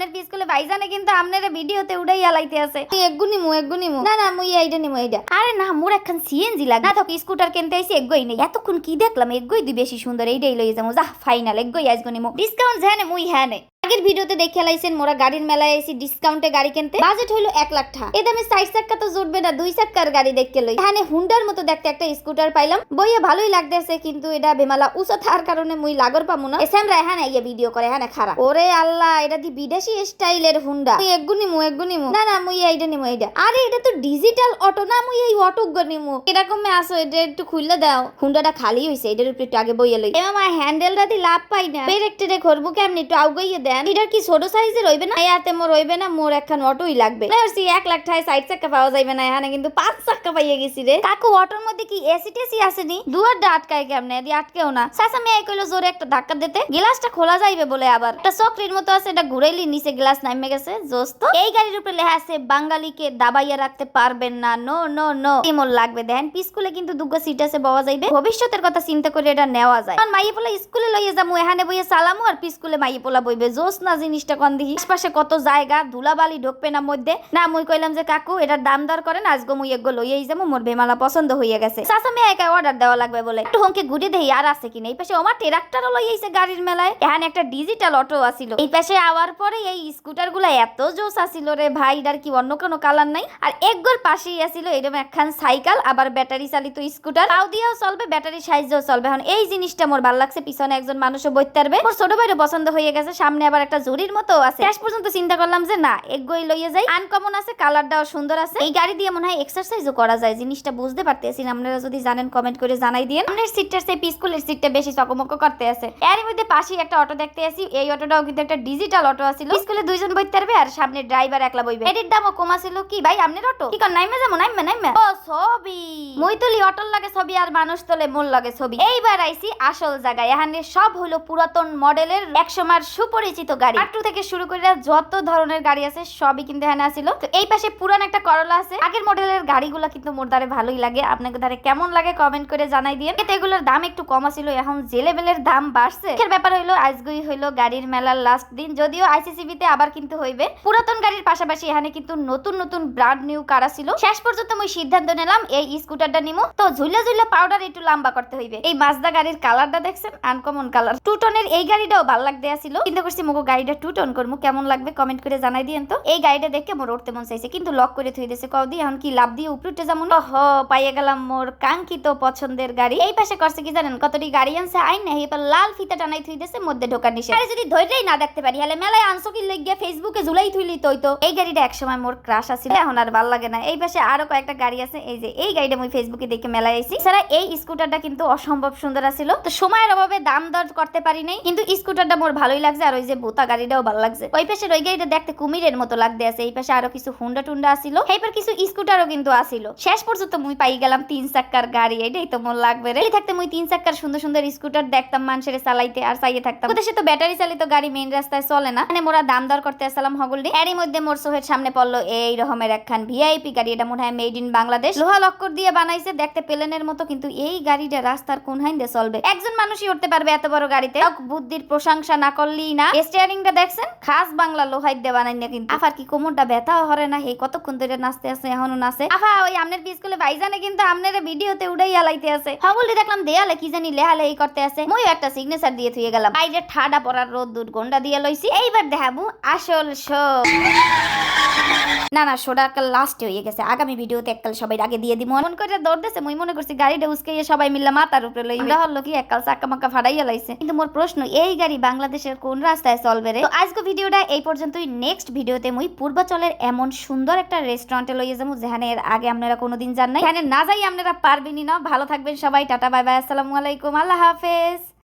আপনার স্কুলে ভাইজানে কিন্তু আপনার ভিডিওতে উড়াই আলাইতে আছে। তুই এগ্গু নিমু এগ্গু নিমু না না, মুই এইটা নিমু এইটা আরে না, মোর এখন সিএনজি লাগে। না তোকে স্কুটার কিনতে আইছি এগ্গই নেই। এতক্ষণ কি দেখলাম? একগোই দি বেশি সুন্দর এইটাই লই যাব। যা ফাইনাল এগ্গই আইসগো নিমু ডিসকাউন্ট জানে মুই হ্যাঁ নে। আগের ভিডিওতে দেখে লাইছেন মোরা গাড়ির মেলায় এসি ডিসকাউন্টে গাড়ি কিনতে। বাজেট হইল এক লাখ টাকা। এ দামে সাইড চাক্কা তো জুটবে না, দুই চাক্কার গাড়ি দেখতে লই। এখানে হুন্ডার মতো দেখতে একটা স্কুটার পাইলাম। বইয়ে ভালোই লাগতেছে, কিন্তু এটা বেমালা উঁচা থার কারণে মুই লাগর পামু না। এসএম রায় হ্যাঁ ইয়ে ভিডিও করে হ্যাঁ খারাপ। ওরে আল্লাহ, এটা দি বিদেশি স্টাইলের হুন্ডা তুই এগ্গু নিমু এগ্গু নিমু না না, মুই এইটা নিমু, এইটা। আরে, এটা তো ডিজিটাল অটো না, মুই এই অটো গো নিমু। এরকম আসো, এটা একটু খুললে দাও। হুন্ডাটা খালি হইছে, এটার উপরে একটু আগে বইয়ে লই। এমা হ্যান্ডেলটা দি লাভ পাই না। ব্রেক টেরে করব কেমনি, একটু আউগাইয়ে দেন। এটার কি ছোট সাইজের রইবে না? ইয়াতে মোর রইবে না, মোর একখান অটোই লাগবে। এক লাখ টাকায় সাইড চাক্কা পাওয়া যাইবে না, এখানে কিন্তু পাঁচ চাক্কা পাইয়ে গেছি রে। কাকু অটোর মধ্যে কি এসি টেসি আসেনি? দুয়ারটা আটকায় কেমনে? দি আটকেও না। চাচা মেয়ে কইলো, জোরে একটা ধাক্কা দিতে গ্লাসটা খোলা যাইবে বলে আবার। একটা চক্রির মতো আছে, এটা ঘুরাইলি, নিচে গ্লাস নামে গেছে। জোস্ত এই গাড়ির উপরে লেখা আছে, বাঙালিকে দাবাইয়া রাখতে পারবেন না। No no no. এমন লাগবে। দেখেন, স্কুলে কিন্তু দুগো সিট আছে পাওয়া যাইবে। ভবিষ্যতের কথা চিন্তা করে এটা নেওয়া যায়। কারণ মাইয়ে পোলা স্কুলে লইয়ে যাব এখানে বইয়ে সালামু আর স্কুলে মাইয়ে পোলা বইবে। জোস না জিনিসটা কন দেখি আশপাশে কত জায়গা, ধুলাবালি ঢুকবে না মধ্যে? না, মুই কইলাম যে, কাকু, এটার দাম দর করেন আজগো মুই এগো লইয়েই যাব, মোর বেমালা পছন্দ হয়ে গেছে। চাচা, মেয়ে একা অর্ডার দেওয়া লাগবে বলে। একটু হংকে ঘুরে দেই, আর আছে কিনা এই পাশে আমার ট্রাক্টরও লইয়েছে গাড়ির মেলায়। এখানে একটা ডিজিটাল অটো আসিল এই পাশে আওয়ার পরে এই স্কুটারগুলা এত জোস আসিল রে ভাই, এটার কি অন্য কোনো কালার নাই? আর একগোর পাশেই আসিল এরকম একখান সাইকেল আবার ব্যাটারি চালিত স্কুটার পাও দিয়েও চলবে ব্যাটারি সাইজেও চলবে। এখন এই জিনিসটা মোর ভালো লাগছে, পিছনে একজন মানুষও বইতে পারবে। মোর ছোট ভাইরও পছন্দ হয়ে গেছে, সামনে আবার একটা জুরির মতো আছে। শেষ পর্যন্ত চিন্তা করলাম যে না এগোই লইয়ে যাই। আনকমন আছে কালারটাও সুন্দর আছে। এই গাড়ি দিয়ে মনে হয় এক্সারসাইজও করা যায়, জিনিসটা বুঝতে পারতেছি আপনারা যদি জানেন কমেন্ট করে জানাই দিন আপনার সিটটার সেই স্কুলের সিটটা বেশি চকমক করতে আছে। এর মধ্যে পাশেই একটা অটো দেখতে আসি। এই অটোটাও কিন্তু একটা ডিজিটাল অটো আছিল। স্কুলে দুইজন বইতে পারবে আর সামনে ড্রাইভার একলা বইবে। এটির দামও কম আছিল। কি ভাই, আপনার অটো কি কর, নাইমে যাব, নাইমে নাইমে? ও, ছবি। মই তুলি লাগে ছবি আর মানুষ তোলে মোর লাগে ছবি। এইবার আইছি আসল জায়গায়। এখানে সব হলো পুরাতন মডেলের একসময় সুপরিচিত গাড়ি। আটু থেকে শুরু করে যত ধরনের গাড়ি আছে, সবই কিন্তু এখানে আসিল। তো এই পাশে পুরান একটা করলা আছে। আগের মডেলের গাড়িগুলো কিন্তু মোর দ্বারে ভালোই লাগে। আপনাকে দ্বারে কেমন লাগে কমেন্ট করে জানাই দিয়ে এতে এগুলোর দাম একটু কম আছিল, এখন যে লেভেলের দাম বাড়ছে, এর ব্যাপার হইল আজগই হইল গাড়ির মেলার লাস্ট দিন। যদিও আইসিসিবি তে আবার কিন্তু হইবে। পুরাতন গাড়ির পাশাপাশি এখানে কিন্তু নতুন নতুন ব্র্যান্ড নিউ কার ছিল শেষ পর্যন্ত মই সিদ্ধান্ত নিলাম, এই স্কুটারটা নিমু। তো ঝুলে ঝুলে পাউডার একটু লম্বা করতে হইবে। এই মাজদা গাড়ির কালারটা দেখছেন? আনকমন কালার টু টনের এই গাড়িটাও ভালো লাগতে আসিল চিন্তা করছি মোকে গাড়িটা টু টন করব কেমন লাগবে কমেন্ট করে জানাই দিয়েন তো। এই গাড়িটা দেখে মোর উঠতে মন চাইছে, কিন্তু লক করে থই দিয়েছে কও দিয়ে এখন কি লাভ দিয়ে উপরে উঠে যাব হ পাইয়ে গেলাম মোর কাঙ্ক্ষিত পছন্দের গাড়ি। এই পাশে করছে কি জানেন, কতটি গাড়ি আনছে, আইন না এবার লাল ফিতা টানাই থুই দিয়েছে মধ্যে ঢোকার নিষেধ। আরে যদি ধৈর্যই না দেখতে পারি, হলে মেলায় আনছো কি লেগে ফেসবুকে ঝুলাই থুইলি তৈ তো। এই গাড়িটা একসময় মোর ক্রাশ আছিল, এখন আর ভালো লাগে না। এই পাশে আরও কয়েকটা গাড়ি আছে, এই যে, এই গাড়িটা মুই ফেসবুকে দেখে মেলায় আইছি। এছাড়া এই স্কুটারটা কিন্তু অসম্ভব সুন্দর আছিল। তো সময়ের অভাবে দাম দর করতে পারি নাই, কিন্তু স্কুটারটা মোর ভালোই লাগছে, আর ওই যে বোতা গাড়িটাও ভালো লাগছে। ওই পাশে ওই গাড়িটা দেখতে কুমিরের মতো লাগতে আছে। এই পাশে আরও কিছু হুন্ডা টুন্ডা আসিল এইবার কিছু স্কুটারও কিন্তু আসিল শেষ পর্যন্ত মুই পাই গেলাম তিন চাক্কার গাড়ি। এটাই তো মোর লাগবে রে। থাকতে মুই তিন চাক্কার সুন্দর সুন্দর স্কুটার দেখতাম মানুষের চালাইতে আর চাইয়ে থাকতাম। দেশে তো ব্যাটারি চালিত গাড়ি মেইন রাস্তায় চলে না। মানে মোরা দাম দর করতে আসলাম হগলডি। এরই মধ্যে মোর সোহের সামনে পড়ল এই রকমের একখান ভিআইপি গাড়ি। এটা মনে হয় মেড ইন বাংলাদেশ লোহা লক্কর দিয়ে বানাইছে। দেখতে প্লেনের মতো কিন্তু এই গাড়িটা রাস্তার কোন হাইন্দে চলবে। একজন মানুষই উঠতে পারবে এত বড় গাড়িতে। বুদ্ধির প্রশংসা না করলেই না। স্টিয়ারিংটা দেখছেন? খাস বাংলা লোহাই দিয়ে বানাই না কিন্তু। আফার কি কোমরটা ব্যথা হরে না হে কতক্ষণ ধরে নাচতে আছে, এখনও নাচে? আফা, ওই আমনের স্কুলে ভাইজানে কিন্তু আমনের ভিডিওতে উড়াই আলাইতে আছে। হবলি দেখলাম দেয়ালে কি জানি লেহালে এই করতে আছে। ময়ও একটা সিগনেচার দিয়ে থুয়ে গেলাম। বাইরে ঠাডা পড়ার রোদ দুধ গন্ডা দিয়ে লইছি। এইবার দেখাবো আসল শো। না না সোডা কাল লাস্ট হয়ে গেছে। আগামী ভিডিওতে এককাল সবাই আগে দিয়ে দিব মন করে দৌড় দেছে মুই মনে করছি গাড়িটা উস্কাইয়ে সবাই মিললে মাথার উপরে লই আমরা হলো কি এককাল চাক্কা মাক্কা ফাড়াইয়া লাইছে। কিন্তু মোর প্রশ্ন এই গাড়ি বাংলাদেশের কোন রাস্তায় চলবে রে? তো আজকে ভিডিওটা এই পর্যন্তই। নেক্সট ভিডিওতে মুই পূর্বাচলের এমন সুন্দর একটা রেস্টুরেন্টে লইয়ে যাব যেখানে এর আগে আপনারা কোনোদিন যান নাই। এখানে না যাই আপনারা পারবেনই না। ভালো থাকবেন সবাই। Tata bye bye. আসসালামু আলাইকুম। আল্লাহ হাফেজ।